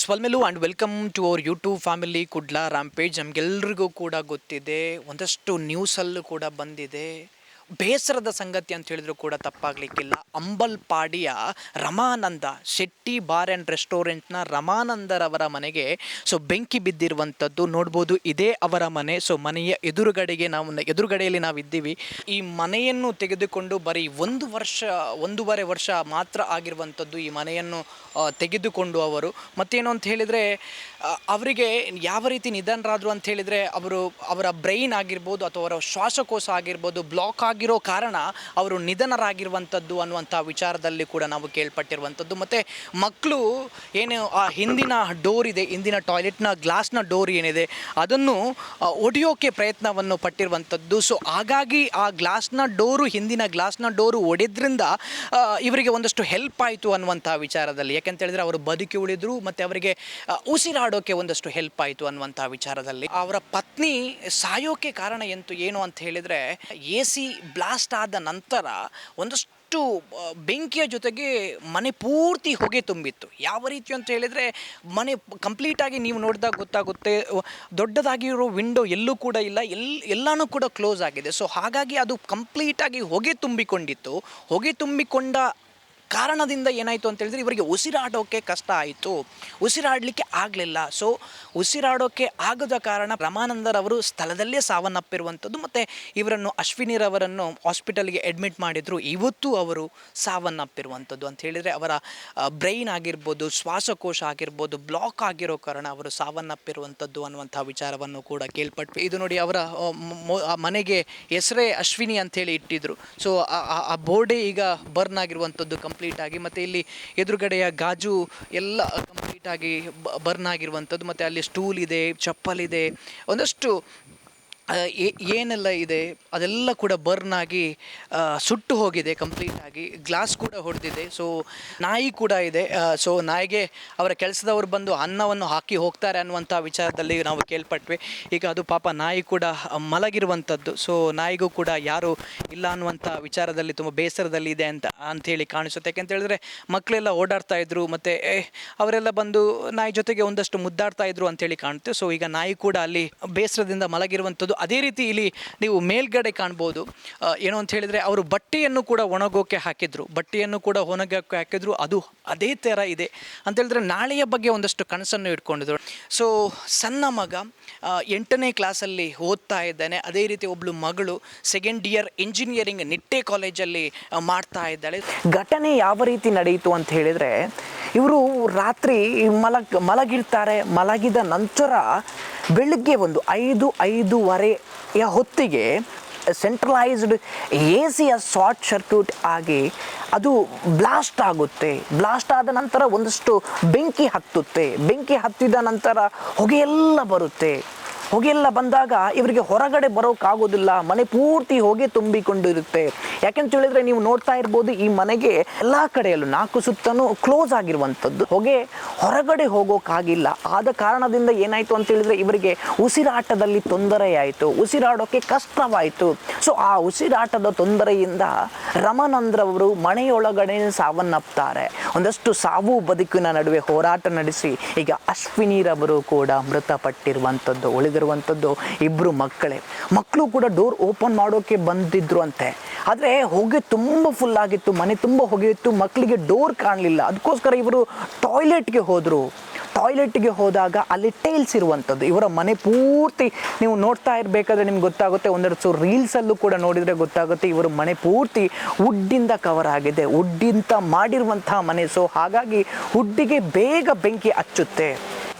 ಸ್ವಲ್ಮೆಲು and welcome to our YouTube family Kudla rampage ನಮಗೆಲ್ರಿಗೂ ಕೂಡ ಗೊತ್ತಿದೆ, ಒಂದಷ್ಟು ನ್ಯೂಸಲ್ಲೂ ಕೂಡ ಬಂದಿದೆ. ಬೇಸರದ ಸಂಗತಿ ಅಂತ ಹೇಳಿದ್ರು ಕೂಡ ತಪ್ಪಾಗಲಿಕ್ಕಿಲ್ಲ. ಅಂಬಲ್ಪಾಡಿಯ ರಮಾನಂದ, ಶೆಟ್ಟಿ ಬಾರ್ ಆ್ಯಂಡ್ ರೆಸ್ಟೋರೆಂಟ್ನ ರಮಾನಂದರವರ ಮನೆಗೆ, ಸೊ ಬೆಂಕಿ ಬಿದ್ದಿರುವಂಥದ್ದು ನೋಡ್ಬೋದು. ಇದೇ ಅವರ ಮನೆ, ಸೊ ಮನೆಯ ಎದುರುಗಡೆಗೆ ನಾವು, ಎದುರುಗಡೆಯಲ್ಲಿ ನಾವು ಇದ್ದೀವಿ ಈ ಮನೆಯನ್ನು ತೆಗೆದುಕೊಂಡು ಬರೀ ಒಂದು ವರ್ಷ, ಒಂದೂವರೆ ವರ್ಷ ಮಾತ್ರ ಆಗಿರುವಂಥದ್ದು ಈ ಮನೆಯನ್ನು ತೆಗೆದುಕೊಂಡು ಅವರು. ಮತ್ತೇನು ಅಂತ ಹೇಳಿದರೆ ಅವರಿಗೆ ಯಾವ ರೀತಿ ನಿಧನರಾದರು ಅಂತ ಹೇಳಿದರೆ, ಅವರು ಅವರ ಬ್ರೈನ್ ಆಗಿರ್ಬೋದು ಅಥವಾ ಅವರ ಶ್ವಾಸಕೋಶ ಆಗಿರ್ಬೋದು, ಬ್ಲಾಕ್ ಆಗಿರೋ ಕಾರಣ ಅವರು ನಿಧನರಾಗಿರುವಂಥದ್ದು ಅನ್ನುವಂಥ ವಿಚಾರದಲ್ಲಿ ಕೂಡ ನಾವು ಕೇಳ್ಪಟ್ಟಿರುವಂಥದ್ದು. ಮತ್ತು ಮಕ್ಕಳು ಏನು, ಆ ಹಿಂದಿನ ಡೋರ್ ಇದೆ, ಹಿಂದಿನ ಟಾಯ್ಲೆಟ್ನ ಗ್ಲಾಸ್ನ ಡೋರ್ ಏನಿದೆ, ಅದನ್ನು ಒಡೆಯೋಕೆ ಪ್ರಯತ್ನವನ್ನು ಪಟ್ಟಿರುವಂಥದ್ದು. ಸೊ, ಹಾಗಾಗಿ ಆ ಗ್ಲಾಸ್ನ ಡೋರು, ಹಿಂದಿನ ಗ್ಲಾಸ್ನ ಡೋರು ಒಡೆದ್ರಿಂದ ಇವರಿಗೆ ಒಂದಷ್ಟು ಹೆಲ್ಪ್ ಆಯಿತು ಅನ್ನುವಂಥ ವಿಚಾರದಲ್ಲಿ. ಯಾಕೆಂತ ಹೇಳಿದ್ರೆ ಅವರು ಬದುಕಿ ಉಳಿದ್ರು, ಮತ್ತು ಅವರಿಗೆ ಉಸಿರಾಡೋಕೆ ಒಂದಷ್ಟು ಹೆಲ್ಪ್ ಆಯಿತು ಅನ್ನುವಂಥ ವಿಚಾರದಲ್ಲಿ. ಅವರ ಪತ್ನಿ ಸಾಯೋಕೆ ಕಾರಣ ಎಂತು ಏನು ಅಂತ ಹೇಳಿದರೆ, ಎ ಸಿ ಬ್ಲಾಸ್ಟ್ ಆದ ನಂತರ ಒಂದಷ್ಟು ಬೆಂಕಿಯ ಜೊತೆಗೆ ಮನೆ ಪೂರ್ತಿ ಹೊಗೆ ತುಂಬಿತ್ತು. ಯಾವ ರೀತಿ ಅಂತ ಹೇಳಿದರೆ, ಮನೆ ಕಂಪ್ಲೀಟಾಗಿ ನೀವು ನೋಡಿದಾಗ ಗೊತ್ತಾಗುತ್ತೆ ದೊಡ್ಡದಾಗಿರೋ ವಿಂಡೋ ಎಲ್ಲೂ ಕೂಡ ಇಲ್ಲ, ಎಲ್, ಎಲ್ಲನೂ ಕೂಡ ಕ್ಲೋಸ್ ಆಗಿದೆ. ಸೊ ಹಾಗಾಗಿ ಅದು ಕಂಪ್ಲೀಟಾಗಿ ಹೊಗೆ ತುಂಬಿಕೊಂಡಿತ್ತು. ಹೊಗೆ ತುಂಬಿಕೊಂಡ ಕಾರಣದಿಂದ ಏನಾಯಿತು ಅಂತ ಹೇಳಿದ್ರೆ ಇವರಿಗೆ ಉಸಿರಾಡೋಕ್ಕೆ ಕಷ್ಟ ಆಯಿತು. ಉಸಿರಾಡಲಿಕ್ಕೆ ಆಗಲಿಲ್ಲ. ಸೊ ಉಸಿರಾಡೋಕ್ಕೆ ಆಗದ ಕಾರಣ ರಮಾನಂದರವರು ಸ್ಥಳದಲ್ಲೇ ಸಾವನ್ನಪ್ಪಿರುವಂಥದ್ದು ಮತ್ತು ಇವರನ್ನು ಅಶ್ವಿನಿರವರನ್ನು ಹಾಸ್ಪಿಟಲ್ಗೆ ಅಡ್ಮಿಟ್ ಮಾಡಿದರು. ಇವತ್ತು ಅವರು ಸಾವನ್ನಪ್ಪಿರುವಂಥದ್ದು ಅಂತ ಹೇಳಿದರೆ ಅವರ ಬ್ರೈನ್ ಆಗಿರ್ಬೋದು, ಶ್ವಾಸಕೋಶ ಆಗಿರ್ಬೋದು ಬ್ಲಾಕ್ ಆಗಿರೋ ಕಾರಣ ಅವರು ಸಾವನ್ನಪ್ಪಿರುವಂಥದ್ದು ಅನ್ನುವಂಥ ವಿಚಾರವನ್ನು ಕೂಡ ಕೇಳ್ಪಟ್ವಿ. ಇದು ನೋಡಿ ಅವರ ಮನೆಗೆ ಹೆಸರೇ ಅಶ್ವಿನಿ ಅಂತೇಳಿ ಇಟ್ಟಿದ್ರು. ಸೊ ಆ ಬೋರ್ಡೇ ಈಗ ಬರ್ನ್ ಆಗಿರುವಂಥದ್ದು ಕಂಪ್ಲೀಟ್ ಆಗಿ, ಮತ್ತು ಇಲ್ಲಿ ಎದುರುಗಡೆಯ ಗಾಜು ಎಲ್ಲ ಕಂಪ್ಲೀಟ್ ಆಗಿ ಬರ್ನ್ ಆಗಿರುವಂಥದ್ದು, ಮತ್ತು ಅಲ್ಲಿ ಸ್ಟೂಲ್ ಇದೆ, ಚಪ್ಪಲ್ ಇದೆ, ಒಂದಷ್ಟು ಏನೆಲ್ಲ ಇದೆ, ಅದೆಲ್ಲ ಕೂಡ ಬರ್ನ್ ಆಗಿ ಸುಟ್ಟು ಹೋಗಿದೆ ಕಂಪ್ಲೀಟ್ ಆಗಿ. ಗ್ಲಾಸ್ ಕೂಡ ಹೊಡೆದಿದೆ ಸೊ ನಾಯಿ ಕೂಡ ಇದೆ. ಸೊ ನಾಯಿಗೆ ಅವರ ಕೆಲಸದವರು ಬಂದು ಅನ್ನವನ್ನು ಹಾಕಿ ಹೋಗ್ತಾರೆ ಅನ್ನುವಂಥ ವಿಚಾರದಲ್ಲಿ ನಾವು ಕೇಳ್ಪಟ್ವಿ. ಈಗ ಅದು ಪಾಪ ನಾಯಿ ಕೂಡ ಮಲಗಿರುವಂಥದ್ದು ಸೊ ನಾಯಿಗೂ ಕೂಡ ಯಾರು ಇಲ್ಲ ಅನ್ನುವಂಥ ವಿಚಾರದಲ್ಲಿ ತುಂಬ ಬೇಸರದಲ್ಲಿ ಇದೆ ಅಂತ ಅಂಥೇಳಿ ಕಾಣಿಸುತ್ತೆ. ಯಾಕೆಂತ ಹೇಳಿದ್ರೆ ಮಕ್ಕಳೆಲ್ಲ ಓಡಾಡ್ತಾ ಇದ್ರು, ಮತ್ತು ಅವರೆಲ್ಲ ಬಂದು ನಾಯಿ ಜೊತೆಗೆ ಒಂದಷ್ಟು ಮುದ್ದಾಡ್ತಾ ಇದ್ರು ಅಂತೇಳಿ ಕಾಣುತ್ತೆ. ಸೊ ಈಗ ನಾಯಿ ಕೂಡ ಅಲ್ಲಿ ಬೇಸರದಿಂದ ಮಲಗಿರುವಂಥದ್ದು ಅದೇ ರೀತಿ ಇಲ್ಲಿ ನೀವು ಮೇಲ್ಗಡೆ ಕಾಣ್ಬೋದು. ಏನು ಅಂತ ಹೇಳಿದರೆ ಅವರು ಬಟ್ಟೆಯನ್ನು ಕೂಡ ಒಣಗೋಕೆ ಹಾಕಿದ್ರು. ಬಟ್ಟೆಯನ್ನು ಕೂಡ ಒಣಗೋಕೆ ಹಾಕಿದ್ರು. ಅದು ಅದೇ ಥರ ಇದೆ ಅಂತ ಹೇಳಿದ್ರೆ ನಾಳೆಯ ಬಗ್ಗೆ ಒಂದಷ್ಟು ಕನಸನ್ನು ಇಟ್ಕೊಂಡಿದ್ರು. ಸೊ ಸಣ್ಣ ಮಗ ಎಂಟನೇ ಕ್ಲಾಸಲ್ಲಿ ಓದ್ತಾ ಇದ್ದಾನೆ. ಅದೇ ರೀತಿ ಒಬ್ಳು ಮಗಳು ಸೆಕೆಂಡ್ ಇಯರ್ ಇಂಜಿನಿಯರಿಂಗ್ ನಿಟ್ಟೆ ಕಾಲೇಜಲ್ಲಿ ಮಾಡ್ತಾ ಇದ್ದಾಳೆ. ಘಟನೆ ಯಾವ ರೀತಿ ನಡೆಯಿತು ಅಂತ ಹೇಳಿದರೆ, ಇವರು ರಾತ್ರಿ ಮಲಗ್ ಮಲಗಿರ್ತಾರೆ. ಮಲಗಿದ ನಂತರ ಬೆಳಗ್ಗೆ ಒಂದು ಐದು ಐದೂವರೆಯ ಹೊತ್ತಿಗೆ ಸೆಂಟ್ರಲೈಸ್ಡ್ ಎ ಸಿಯ ಶಾರ್ಟ್ ಸರ್ಕ್ಯೂಟ್ ಆಗಿ ಅದು ಬ್ಲಾಸ್ಟ್ ಆಗುತ್ತೆ. ಬ್ಲಾಸ್ಟ್ ಆದ ನಂತರ ಒಂದಷ್ಟು ಬೆಂಕಿ ಹತ್ತುತ್ತೆ. ಬೆಂಕಿ ಹತ್ತಿದ ನಂತರ ಹೊಗೆಯೆಲ್ಲ ಬರುತ್ತೆ. ಹೊಗೆಲ್ಲ ಬಂದಾಗ ಇವರಿಗೆ ಹೊರಗಡೆ ಬರೋಕ್ಕಾಗೋದಿಲ್ಲ ಮನೆ ಪೂರ್ತಿ ಹೊಗೆ ತುಂಬಿಕೊಂಡಿರುತ್ತೆ. ಯಾಕೆಂತ ಹೇಳಿದ್ರೆ ನೀವು ನೋಡ್ತಾ ಇರ್ಬೋದು ಈ ಮನೆಗೆ ಎಲ್ಲ ಕಡೆಯಲ್ಲೂ ನಾಲ್ಕು ಸುತ್ತನೂ ಕ್ಲೋಸ್ ಆಗಿರುವಂಥದ್ದು. ಹೊಗೆ ಹೊರಗಡೆ ಹೋಗೋಕ್ಕಾಗಿಲ್ಲ ಆದ ಕಾರಣದಿಂದ ಏನಾಯಿತು ಅಂತ ಹೇಳಿದ್ರೆ ಇವರಿಗೆ ಉಸಿರಾಟದಲ್ಲಿ ತೊಂದರೆ ಆಯ್ತು. ಉಸಿರಾಡೋಕ್ಕೆ ಕಷ್ಟವಾಯಿತು. ಸೊ ಆ ಉಸಿರಾಟದ ತೊಂದರೆಯಿಂದ ರಮಾನಂದ್ರವರು ಮನೆಯೊಳಗಡೆ ಸಾವನ್ನಪ್ತಾರೆ. ಒಂದಷ್ಟು ಸಾವು ಬದುಕಿನ ನಡುವೆ ಹೋರಾಟ ನಡೆಸಿ ಈಗ ಅಶ್ವಿನಿರವರು ಕೂಡ ಮೃತಪಟ್ಟಿರುವಂಥದ್ದು. ಉಳಿದಿರುವಂಥದ್ದು ಇಬ್ಬರು ಮಕ್ಕಳೇ. ಮಕ್ಕಳು ಕೂಡ ಡೋರ್ ಓಪನ್ ಮಾಡೋಕೆ ಬಂದಿದ್ರು ಅಂತೆ. ಆದರೆ ಹೊಗೆ ತುಂಬ ಫುಲ್ ಆಗಿತ್ತು, ಮನೆ ತುಂಬ ಹೊಗೆ ಇತ್ತು ಮಕ್ಕಳಿಗೆ ಡೋರ್ ಕಾಣಲಿಲ್ಲ. ಅದಕ್ಕೋಸ್ಕರ ಇವರು ಟಾಯ್ಲೆಟ್ಗೆ ಹೋದರು. ಟಾಯ್ಲೆಟ್ಗೆ ಹೋದಾಗ ಅಲ್ಲಿ ಟೈಲ್ಸ್ ಇರುವಂಥದ್ದು ಇವರ ಮನೆ ಪೂರ್ತಿ ನೀವು ನೋಡ್ತಾ ಇರಬೇಕಾದ್ರೆ ನಿಮ್ಗೆ ಗೊತ್ತಾಗುತ್ತೆ, ಒಂದೆರಡು ಸೊ ರೀಲ್ಸಲ್ಲೂ ಕೂಡ ನೋಡಿದರೆ ಗೊತ್ತಾಗುತ್ತೆ, ಇವರು ಮನೆ ಪೂರ್ತಿ ವುಡ್ಡಿಂದ ಕವರ್ ಆಗಿದೆ. ವುಡ್ಡಿಂದ ಮಾಡಿರುವಂತಹ ಮನೆ. ಸೊ ಹಾಗಾಗಿ ವುಡ್ಡಿಗೆ ಬೇಗ ಬೆಂಕಿ ಹಚ್ಚುತ್ತೆ.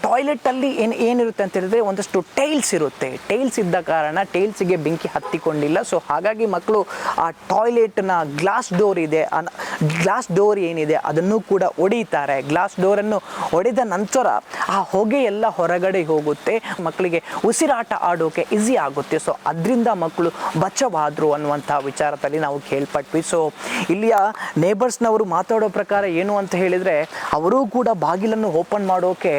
ಟಾಯ್ಲೆಟಲ್ಲಿ ಏನು ಏನಿರುತ್ತೆ ಅಂತ ಹೇಳಿದ್ರೆ ಒಂದಷ್ಟು ಟೈಲ್ಸ್ ಇರುತ್ತೆ. ಟೈಲ್ಸ್ ಇದ್ದ ಕಾರಣ ಟೈಲ್ಸಿಗೆ ಬೆಂಕಿ ಹತ್ತಿಕೊಂಡಿಲ್ಲ. ಸೊ ಹಾಗಾಗಿ ಮಕ್ಕಳು ಆ ಟಾಯ್ಲೆಟ್ನ ಗ್ಲಾಸ್ ಡೋರ್ ಇದೆ. ಗ್ಲಾಸ್ ಡೋರ್ ಏನಿದೆ ಅದನ್ನು ಕೂಡ ಒಡೆಯುತ್ತಾರೆ. ಗ್ಲಾಸ್ ಡೋರನ್ನು ಒಡೆದ ನಂತರ ಆ ಹೊಗೆ ಎಲ್ಲ ಹೊರಗಡೆ ಹೋಗುತ್ತೆ. ಮಕ್ಕಳಿಗೆ ಉಸಿರಾಟ ಆಡೋಕೆ ಈಸಿ ಆಗುತ್ತೆ. ಸೊ ಅದರಿಂದ ಮಕ್ಕಳು ಬಚ್ಚವಾದರು ಅನ್ನುವಂಥ ವಿಚಾರದಲ್ಲಿ ನಾವು ಕೇಳ್ಪಟ್ವಿ. ಸೊ ಇಲ್ಲಿಯ ನೇಬರ್ಸ್ನವರು ಮಾತಾಡೋ ಪ್ರಕಾರ ಏನು ಅಂತ ಹೇಳಿದರೆ, ಅವರೂ ಕೂಡ ಬಾಗಿಲನ್ನು ಓಪನ್ ಮಾಡೋಕೆ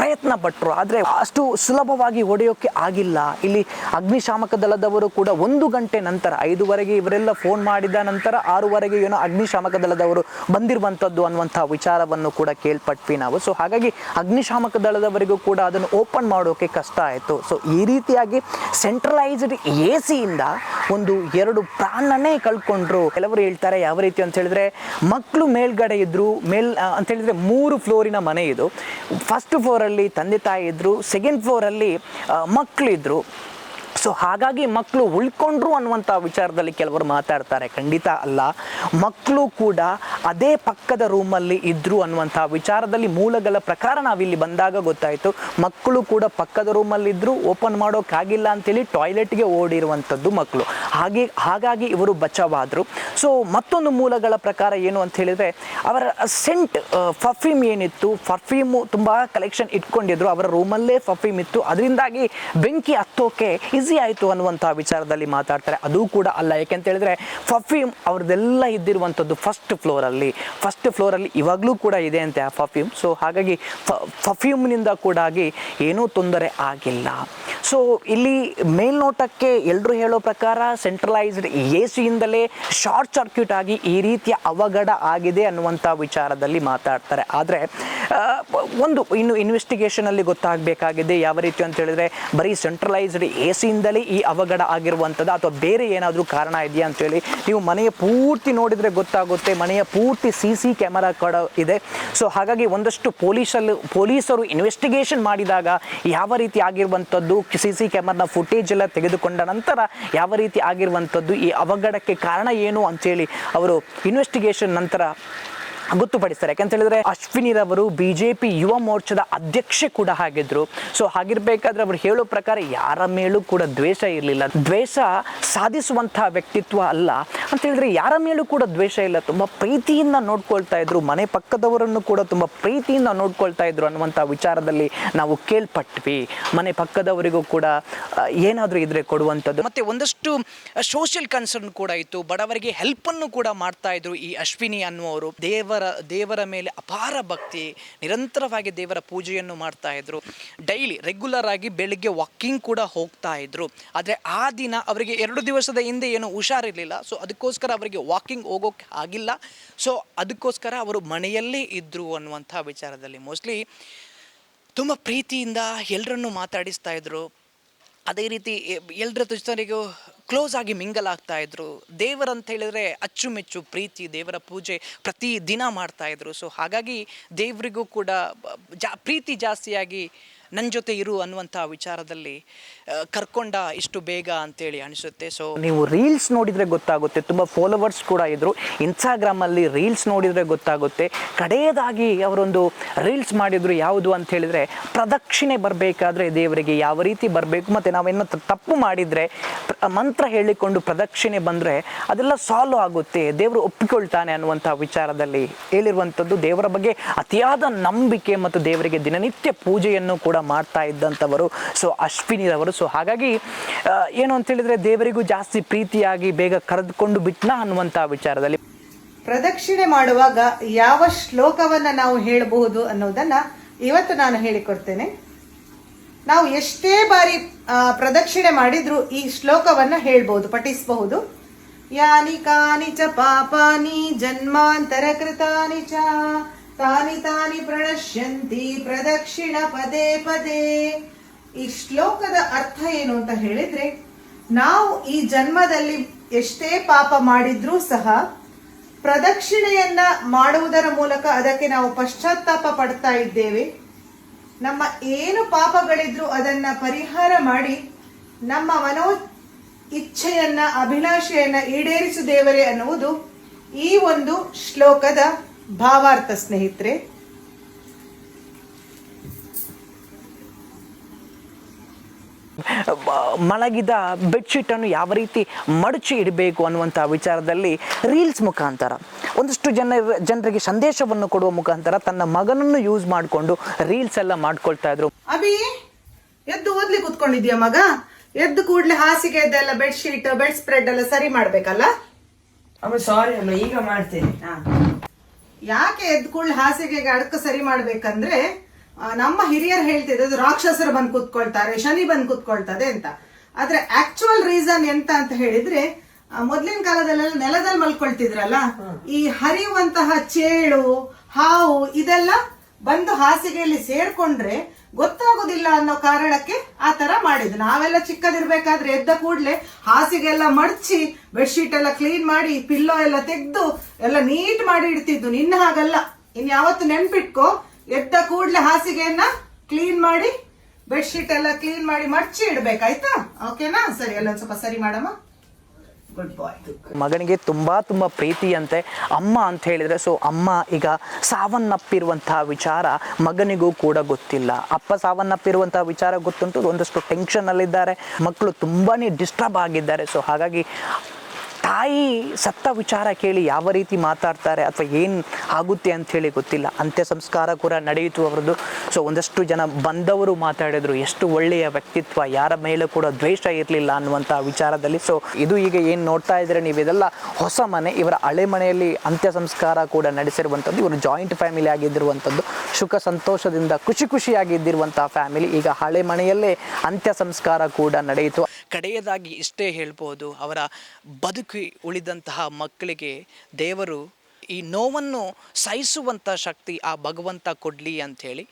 ಪ್ರಯತ್ನ ಪಟ್ಟರು ಆದರೆ ಅಷ್ಟು ಸುಲಭವಾಗಿ ಹೊಡೆಯೋಕ್ಕೆ ಆಗಿಲ್ಲ. ಇಲ್ಲಿ ಅಗ್ನಿಶಾಮಕ ದಳದವರು ಕೂಡ ಒಂದು ಗಂಟೆ ನಂತರ, ಐದುವರೆಗೆ ಇವರೆಲ್ಲ ಫೋನ್ ಮಾಡಿದ ನಂತರ ಆರೂವರೆಗೆ ಏನೋ ಅಗ್ನಿಶಾಮಕ ದಳದವರು ಬಂದಿರುವಂಥದ್ದು ಅನ್ನುವಂಥ ವಿಚಾರವನ್ನು ಕೂಡ ಕೇಳ್ಪಟ್ವಿ ನಾವು. ಸೊ ಹಾಗಾಗಿ ಅಗ್ನಿಶಾಮಕ ದಳದವರಿಗೂ ಕೂಡ ಅದನ್ನು ಓಪನ್ ಮಾಡೋಕೆ ಕಷ್ಟ ಆಯಿತು. ಸೊ ಈ ರೀತಿಯಾಗಿ ಸೆಂಟ್ರಲೈಸ್ಡ್ ಎ ಸಿಯಿಂದ ಒಂದು ಎರಡು ಪ್ರಾಣನೇ ಕಳ್ಕೊಂಡ್ರು. ಕೆಲವರು ಹೇಳ್ತಾರೆ, ಯಾವ ರೀತಿ ಅಂತ ಹೇಳಿದ್ರೆ ಮಕ್ಕಳು ಮೇಲ್ಗಡೆ ಇದ್ರು, ಮೇಲ್ ಅಂತ ಹೇಳಿದ್ರೆ ಮೂರು ಫ್ಲೋರಿನ ಮನೆ ಇದು. ಫಸ್ಟ್ ಫ್ಲೋರಲ್ಲಿ ತಂದೆ ತಾಯಿ ಇದ್ರು ಸೆಕೆಂಡ್ ಫ್ಲೋರಲ್ಲಿ ಮಕ್ಕಳಿದ್ರು ಸೊ ಹಾಗಾಗಿ ಮಕ್ಕಳು ಉಳ್ಕೊಂಡ್ರು ಅನ್ನುವಂಥ ವಿಚಾರದಲ್ಲಿ ಕೆಲವರು ಮಾತಾಡ್ತಾರೆ. ಖಂಡಿತ ಅಲ್ಲ. ಮಕ್ಕಳು ಕೂಡ ಅದೇ ಪಕ್ಕದ ರೂಮಲ್ಲಿ ಇದ್ರು ಅನ್ನುವಂಥ ವಿಚಾರದಲ್ಲಿ ಮೂಲಗಳ ಪ್ರಕಾರ ನಾವಿಲ್ಲಿ ಬಂದಾಗ ಗೊತ್ತಾಯಿತು. ಮಕ್ಕಳು ಕೂಡ ಪಕ್ಕದ ರೂಮಲ್ಲಿದ್ದರು ಓಪನ್ ಮಾಡೋಕ್ಕಾಗಿಲ್ಲ ಅಂತೇಳಿ ಟಾಯ್ಲೆಟ್ಗೆ ಓಡಿರುವಂಥದ್ದು ಮಕ್ಕಳು. ಹಾಗೆ, ಹಾಗಾಗಿ ಇವರು ಬಚಾವಾದರು. ಸೊ ಮತ್ತೊಂದು ಮೂಲಗಳ ಪ್ರಕಾರ ಏನು ಅಂತ ಹೇಳಿದರೆ, ಅವರ ಸೆಂಟ್ ಫಫೀಮ್ ಏನಿತ್ತು ಫರ್ಫ್ಯೂಮು ತುಂಬ ಕಲೆಕ್ಷನ್ ಇಟ್ಕೊಂಡಿದ್ರು. ಅವರ ರೂಮಲ್ಲೇ ಫಫೀಮ್ ಇತ್ತು. ಅದರಿಂದಾಗಿ ಬೆಂಕಿ ಹತ್ತೋಕೆ ಈಸಿ ಆಯಿತು ಅನ್ನುವಂಥ ವಿಚಾರದಲ್ಲಿ ಮಾತಾಡ್ತಾರೆ. ಅದು ಕೂಡ ಅಲ್ಲ. ಯಾಕೆಂತ ಹೇಳಿದ್ರೆ ಫಫ್ಯೂಮ್ ಅವ್ರದ್ದೆಲ್ಲ ಇದ್ದಿರುವಂಥದ್ದು ಫಸ್ಟ್ ಫ್ಲೋರಲ್ಲಿ ಫಸ್ಟ್ ಫ್ಲೋರಲ್ಲಿ ಇವಾಗಲೂ ಕೂಡ ಇದೆ ಅಂತೆ ಆ ಫಫ್ಯೂಮ್ ಸೊ ಹಾಗಾಗಿ ಫಫ್ಯೂಮ್ನಿಂದ ಕೂಡ ಆಗಿ ಏನೂ ತೊಂದರೆ ಆಗಿಲ್ಲ. ಸೊ ಇಲ್ಲಿ ಮೇಲ್ನೋಟಕ್ಕೆ ಎಲ್ಲರೂ ಹೇಳೋ ಪ್ರಕಾರ ಸೆಂಟ್ರಲೈಸ್ಡ್ ಎ ಸಿಯಿಂದಲೇ ಶಾರ್ಟ್ ಸರ್ಕ್ಯೂಟ್ ಆಗಿ ಈ ರೀತಿಯ ಅವಘಡ ಆಗಿದೆ ಅನ್ನುವಂಥ ವಿಚಾರದಲ್ಲಿ ಮಾತಾಡ್ತಾರೆ. ಆದರೆ ಒಂದು ಇನ್ನು ಇನ್ವೆಸ್ಟಿಗೇಷನಲ್ಲಿ ಗೊತ್ತಾಗಬೇಕಾಗಿದೆ. ಯಾವ ರೀತಿ ಅಂತ ಹೇಳಿದ್ರೆ ಬರೀ ಸೆಂಟ್ರಲೈಸ್ಡ್ ಎ ಸಿಯಿಂದಲೇ ಈ ಅವಘಡ ಆಗಿರುವಂಥದ್ದು ಅಥವಾ ಬೇರೆ ಏನಾದರೂ ಕಾರಣ ಇದೆಯಾ ಅಂತೇಳಿ ನೀವು ಮನೆಯ ಪೂರ್ತಿ ನೋಡಿದರೆ ಗೊತ್ತಾಗುತ್ತೆ. ಮನೆಯ ಪೂರ್ತಿ ಸಿ ಸಿ ಕ್ಯಾಮರಾ ಕೂಡ ಇದೆ. ಸೊ ಹಾಗಾಗಿ ಒಂದಷ್ಟು ಪೊಲೀಸಲ್ಲಿ ಪೊಲೀಸರು ಇನ್ವೆಸ್ಟಿಗೇಷನ್ ಮಾಡಿದಾಗ ಯಾವ ರೀತಿ ಆಗಿರುವಂಥದ್ದು, ಸಿ ಸಿ ಕ್ಯಾಮರಾನ ಫುಟೇಜ್ ಎಲ್ಲ ತೆಗೆದುಕೊಂಡ ನಂತರ ಯಾವ ರೀತಿ ಆಗಿರುವಂಥದ್ದು, ಈ ಅವಘಡಕ್ಕೆ ಕಾರಣ ಏನು ಅಂತೇಳಿ ಅವರು ಇನ್ವೆಸ್ಟಿಗೇಷನ್ ನಂತರ ಗೊತ್ತುಪಡಿಸ್ತಾರೆ ಯಾಕಂತ ಹೇಳಿದ್ರೆ ಅಶ್ವಿನಿ ರವರು ಬಿಜೆಪಿ ಯುವ ಮೋರ್ಚಾದ ಅಧ್ಯಕ್ಷೆ ಕೂಡ ಆಗಿದ್ರು. ಸೊ ಹಾಗಿರ್ಬೇಕಾದ್ರೆ ಅವರು ಹೇಳೋ ಪ್ರಕಾರ ಯಾರ ಮೇಲೂ ಕೂಡ ದ್ವೇಷ ಇರಲಿಲ್ಲ. ದ್ವೇಷ ಸಾಧಿಸುವಂತಹ ವ್ಯಕ್ತಿತ್ವ ಅಲ್ಲ. ಅಂತ ಹೇಳಿದ್ರೆ ಯಾರ ಮೇಲೂ ಕೂಡ ದ್ವೇಷ ಇಲ್ಲ. ತುಂಬಾ ಪ್ರೀತಿಯಿಂದ ನೋಡ್ಕೊಳ್ತಾ ಇದ್ರು. ಮನೆ ಪಕ್ಕದವರನ್ನು ಕೂಡ ತುಂಬಾ ಪ್ರೀತಿಯಿಂದ ನೋಡ್ಕೊಳ್ತಾ ಇದ್ರು ಅನ್ನುವಂತ ವಿಚಾರದಲ್ಲಿ ನಾವು ಕೇಳ್ಪಟ್ವಿ. ಮನೆ ಪಕ್ಕದವರಿಗೂ ಕೂಡ ಏನಾದರೂ ಇದ್ರೆ ಕೊಡುವಂಥದ್ದು. ಮತ್ತೆ ಒಂದಷ್ಟು ಸೋಷಿಯಲ್ ಕನ್ಸರ್ನ್ ಕೂಡ ಇತ್ತು. ಬಡವರಿಗೆ ಹೆಲ್ಪನ್ನು ಕೂಡ ಮಾಡ್ತಾ ಇದ್ರು ಈ ಅಶ್ವಿನಿ ಅನ್ನುವರು ದೇವರ ದೇವರ ಮೇಲೆ ಅಪಾರ ಭಕ್ತಿ, ನಿರಂತರವಾಗಿ ದೇವರ ಪೂಜೆಯನ್ನು ಮಾಡ್ತಾ ಇದ್ರು. ಡೈಲಿ ರೆಗ್ಯುಲರ್ ಆಗಿ ಬೆಳಿಗ್ಗೆ ವಾಕಿಂಗ್ ಕೂಡ ಹೋಗ್ತಾ ಇದ್ರು. ಆದರೆ ಆ ದಿನ ಅವರಿಗೆ ಎರಡು ದಿವಸದ ಹಿಂದೆ ಏನು ಹುಷಾರಿರಲಿಲ್ಲ. ಸೊ ಅದಕ್ಕೋಸ್ಕರ ಅವರಿಗೆ ವಾಕಿಂಗ್ ಹೋಗೋಕೆ ಆಗಿಲ್ಲ. ಸೊ ಅದಕ್ಕೋಸ್ಕರ ಅವರು ಮನೆಯಲ್ಲೇ ಇದ್ದರು ಅನ್ನುವಂಥ ವಿಚಾರದಲ್ಲಿ ಮೋಸ್ಟ್ಲಿ ತುಂಬ ಪ್ರೀತಿಯಿಂದ ಎಲ್ಲರನ್ನು ಮಾತಾಡಿಸ್ತಾ ಇದ್ರು. ಅದೇ ರೀತಿ ಎಲ್ಲರ ಜೊತೆಗೂ ಕ್ಲೋಸ್ ಆಗಿ ಮಿಂಗಲ್ ಆಗ್ತಾ ಇದ್ರು. ದೇವರಂತ ಹೇಳಿದ್ರೆ ಅಚ್ಚುಮೆಚ್ಚು, ಪ್ರೀತಿ, ದೇವರ ಪೂಜೆ ಪ್ರತಿ ದಿನ ಮಾಡ್ತಾ ಇದ್ರು. ಸೊ ಹಾಗಾಗಿ ದೇವರಿಗೂ ಕೂಡ ಜಾ, ಪ್ರೀತಿ ಜಾಸ್ತಿಯಾಗಿ ನನ್ನ ಜೊತೆ ಇರು ಅನ್ನುವಂಥ ವಿಚಾರದಲ್ಲಿ ಕರ್ಕೊಂಡ ಇಷ್ಟು ಬೇಗ ಅಂತೇಳಿ ಅನಿಸುತ್ತೆ. ಸೊ ನೀವು ರೀಲ್ಸ್ ನೋಡಿದರೆ ಗೊತ್ತಾಗುತ್ತೆ, ತುಂಬ ಫಾಲೋವರ್ಸ್ ಕೂಡ ಇದ್ದರು ಇನ್ಸ್ಟಾಗ್ರಾಮಲ್ಲಿ ರೀಲ್ಸ್ ನೋಡಿದರೆ ಗೊತ್ತಾಗುತ್ತೆ. ಕಡೆಯದಾಗಿ ಅವರೊಂದು ರೀಲ್ಸ್ ಮಾಡಿದರು ಯಾವುದು ಅಂತ ಹೇಳಿದರೆ, ಪ್ರದಕ್ಷಿಣೆ ಬರಬೇಕಾದ್ರೆ ದೇವರಿಗೆ ಯಾವ ರೀತಿ ಬರಬೇಕು, ಮತ್ತು ನಾವೇನೋ ತಪ್ಪು ಮಾಡಿದರೆ ಮಂತ್ರ ಹೇಳಿಕೊಂಡು ಪ್ರದಕ್ಷಿಣೆ ಬಂದರೆ ಅದೆಲ್ಲ ಸಾಲ್ವ್ ಆಗುತ್ತೆ. ದೇವರು ಒಪ್ಪಿಕೊಳ್ತಾನೆ ಅನ್ನುವಂಥ ವಿಚಾರದಲ್ಲಿ ಹೇಳಿರುವಂಥದ್ದು ದೇವರ ಬಗ್ಗೆ ಅತಿಯಾದ ನಂಬಿಕೆ ಮತ್ತು ದೇವರಿಗೆ ದಿನನಿತ್ಯ ಪೂಜೆಯನ್ನು ಕೂಡ ಮಾಡ್ತಾ ಇದ್ದಂಥವರು, ಸೊ ಅಶ್ವಿನಿರವರು. ಸೊ ಹಾಗಾಗಿ ಏನು ಅಂತ ಹೇಳಿದ್ರೆ ದೇವರಿಗೂ ಜಾಸ್ತಿ ಪ್ರೀತಿಯಾಗಿ ಬೇಗ ಕರೆದುಕೊಂಡು ಬಿಟ್ನಾ ಅನ್ನುವಂತಹ ವಿಚಾರದಲ್ಲಿ. ಪ್ರದಕ್ಷಿಣೆ ಮಾಡುವಾಗ ಯಾವ ಶ್ಲೋಕವನ್ನ ನಾವು ಹೇಳಬಹುದು ಅನ್ನೋದನ್ನ ಇವತ್ತು ನಾನು ಹೇಳಿಕೊಡ್ತೇನೆ. ನಾವು ಎಷ್ಟೇ ಬಾರಿ ಪ್ರದಕ್ಷಿಣೆ ಮಾಡಿದ್ರು ಈ ಶ್ಲೋಕವನ್ನ ಹೇಳ್ಬಹುದು, ಪಠಿಸಬಹುದು. ಯಾನಿ ಕಾನಿ ಚ ಪಾಪಾನಿ ಜನ್ಮಾಂತರ ಕೃತಾನಿ ಚ ತಾನಿ ತಾನಿ ಪ್ರಣಶ್ಯಂತಿ ಪ್ರದಕ್ಷಿಣ ಪದೇ ಪದೇ. ಈ ಶ್ಲೋಕದ ಅರ್ಥ ಏನು ಅಂತ ಹೇಳಿದ್ರೆ, ನಾವು ಈ ಜನ್ಮದಲ್ಲಿ ಎಷ್ಟೇ ಪಾಪ ಮಾಡಿದ್ರೂ ಸಹ ಪ್ರದಕ್ಷಿಣೆಯನ್ನ ಮಾಡುವುದರ ಮೂಲಕ ಅದಕ್ಕೆ ನಾವು ಪಶ್ಚಾತ್ತಾಪ ಪಡ್ತಾ ಇದ್ದೇವೆ. ನಮ್ಮ ಏನು ಪಾಪಗಳಿದ್ರು ಅದನ್ನ ಪರಿಹಾರ ಮಾಡಿ ನಮ್ಮ ಮನೋ ಇಚ್ಛೆಯನ್ನ, ಅಭಿಲಾಷೆಯನ್ನ ಈಡೇರಿಸು ದೇವರೇ ಅನ್ನುವುದು ಈ ಒಂದು ಶ್ಲೋಕದ ಭಾವಾರ್ಥ ಸ್ನೇಹಿತರೆ ಮಲಗಿದ ಬೆಡ್ಶೀಟನ್ನು ಯಾವ ರೀತಿ ಮಡಚಿ ಇಡಬೇಕು ಅನ್ನುವಂತಹ ವಿಚಾರದಲ್ಲಿ ರೀಲ್ಸ್ ಮುಖಾಂತರ ಒಂದಷ್ಟು ಜನ ಜನರಿಗೆ ಸಂದೇಶವನ್ನು ಕೊಡುವ ಮುಖಾಂತರ ತನ್ನ ಮಗನನ್ನು ಯೂಸ್ ಮಾಡಿಕೊಂಡು ರೀಲ್ಸ್ ಎಲ್ಲ ಮಾಡ್ಕೊಳ್ತಾ ಇದ್ರು. ಅಭಿ ಎದ್ದು ಓದ್ಲಿ ಕುತ್ಕೊಂಡಿದ್ಯಾ ಮಗ? ಎದ್ದು ಕೂಡ್ಲೆ ಹಾಸಿಗೆ ಇದೆಲ್ಲ ಬೆಡ್ಶೀಟ್ ಬೆಡ್ ಸ್ಪ್ರೆಡ್ ಎಲ್ಲ ಸರಿ ಮಾಡ್ಬೇಕಲ್ಲ? ಅಮ್ಮ ಸಾರಿ ಅಮ್ಮ ಈಗ ಮಾಡ್ತೇನೆ. ಯಾಕೆ ಹಾಸಿಗೆ ಹಾಸಿಗೆಗೆ ಅಡಕ ಸರಿ ಮಾಡ್ಬೇಕಂದ್ರೆ ನಮ್ಮ ಹಿರಿಯರು ಹೇಳ್ತಿದ್ರು ಅದು ರಾಕ್ಷಸರು ಬಂದು ಕೂತ್ಕೊಳ್ತಾರೆ ಶನಿ ಬಂದು ಕೂತ್ಕೊಳ್ತದೆ ಅಂತ. ಆದ್ರೆ ಆಕ್ಚುಯಲ್ ರೀಸನ್ ಎಂತ ಅಂತ ಹೇಳಿದ್ರೆ ಮೊದ್ಲಿನ ಕಾಲದಲ್ಲೆಲ್ಲ ನೆಲದಲ್ಲಿ ಮಲ್ಕೊಳ್ತಿದ್ರಲ್ಲ ಈ ಹರಿಯುವಂತಹ ಚೇಳು ಹಾವು ಇದೆಲ್ಲ ಬಂದು ಹಾಸಿಗೆಯಲ್ಲಿ ಸೇರ್ಕೊಂಡ್ರೆ ಗೊತ್ತಾಗೋದಿಲ್ಲ ಅನ್ನೋ ಕಾರಣಕ್ಕೆ ಆ ತರ ಮಾಡಿದ್ದು. ನಾವೆಲ್ಲ ಚಿಕ್ಕದಿರ್ಬೇಕಾದ್ರೆ ಎದ್ದ ಕೂಡ್ಲೆ ಹಾಸಿಗೆ ಎಲ್ಲ ಮಡಚಿ ಬೆಡ್ಶೀಟ್ ಎಲ್ಲ ಕ್ಲೀನ್ ಮಾಡಿ, ಪಿಲ್ಲೋ ಎಲ್ಲ ತೆಗೆದು ಎಲ್ಲ ನೀಟ್ ಮಾಡಿ ಇಡ್ತಿದ್ದು ನಿನ್ನ ಹಾಗಲ್ಲ. ಇನ್ ಯಾವತ್ತು ನೆನ್ಪಿಟ್ಕೋ, ಎದ್ದ ಕೂಡ್ಲೆ ಹಾಸಿಗೆಯನ್ನ ಕ್ಲೀನ್ ಮಾಡಿ, ಬೆಡ್ಶೀಟ್ ಎಲ್ಲ ಕ್ಲೀನ್ ಮಾಡಿ ಮಡ್ಚಿ ಇಡ್ಬೇಕಾಯ್ತಾ? ಓಕೆನಾ? ಸರಿ, ಅಲ್ಲೊಂದ್ ಸ್ವಲ್ಪ ಸರಿ ಮಾಡಮ್ಮ. ಮಗನಿಗೆ ತುಂಬ ತುಂಬ ಪ್ರೀತಿಯಂತೆ ಅಮ್ಮ ಅಂತ ಹೇಳಿದರೆ ಸೊ ಅಮ್ಮ ಈಗ ಸಾವನ್ನಪ್ಪಿರುವಂತಹ ವಿಚಾರ ಮಗನಿಗೂ ಕೂಡ ಗೊತ್ತಿಲ್ಲ. ಅಪ್ಪ ಸಾವನ್ನಪ್ಪಿರುವಂತಹ ವಿಚಾರ ಗೊತ್ತುಂಟು, ಒಂದಷ್ಟು ಟೆನ್ಷನಲ್ಲಿದ್ದಾರೆ ಮಕ್ಕಳು ತುಂಬಾನೇ ಡಿಸ್ಟರ್ಬ್ ಆಗಿದ್ದಾರೆ. ಸೊ ಹಾಗಾಗಿ ತಾಯಿ ಸತ್ತ ವಿಚಾರ ಕೇಳಿ ಯಾವ ರೀತಿ ಮಾತಾಡ್ತಾರೆ ಅಥವಾ ಏನು ಆಗುತ್ತೆ ಅಂತ ಹೇಳಿ ಗೊತ್ತಿಲ್ಲ. ಅಂತ್ಯ ಸಂಸ್ಕಾರ ಕೂಡ ನಡೆಯಿತು ಅವರದ್ದು. ಸೊ ಒಂದಷ್ಟು ಜನ ಬಂದವರು ಮಾತಾಡಿದ್ರು. ಎಷ್ಟು ಒಳ್ಳೆಯ ವ್ಯಕ್ತಿತ್ವ, ಯಾರ ಮೇಲೆ ಕೂಡ ದ್ವೇಷ ಇರಲಿಲ್ಲ ಅನ್ನುವಂಥ ವಿಚಾರದಲ್ಲಿ. ಸೊ ಇದು ಈಗ ಏನು ನೋಡ್ತಾ ಇದ್ದರೆ ನೀವು ಇದೆಲ್ಲ ಹೊಸ ಮನೆ, ಇವರ ಹಳೆ ಮನೆಯಲ್ಲಿ ಅಂತ್ಯ ಸಂಸ್ಕಾರ ಕೂಡ ನಡೆಸಿರುವಂಥದ್ದು, ಇವರು ಜಾಯಿಂಟ್ ಫ್ಯಾಮಿಲಿ ಆಗಿದ್ದಿರುವಂಥದ್ದು. ಸುಖ ಸಂತೋಷದಿಂದ ಖುಷಿ ಖುಷಿಯಾಗಿದ್ದಿರುವಂತಹ ಫ್ಯಾಮಿಲಿ ಈಗ ಹಳೆ ಮನೆಯಲ್ಲೇ ಅಂತ್ಯ ಸಂಸ್ಕಾರ ಕೂಡ ನಡೆಯಿತು. ಕಡೆಯದಾಗಿ ಇಷ್ಟೇ ಹೇಳ್ಬೋದು, ಅವರ ಬದುಕಿ ಉಳಿದಂತಹ ಮಕ್ಕಳಿಗೆ ದೇವರು ಈ ನೋವನ್ನು ಸಹಿಸುವಂಥ ಶಕ್ತಿ ಆ ಭಗವಂತ ಕೊಡಲಿ ಅಂಥೇಳಿ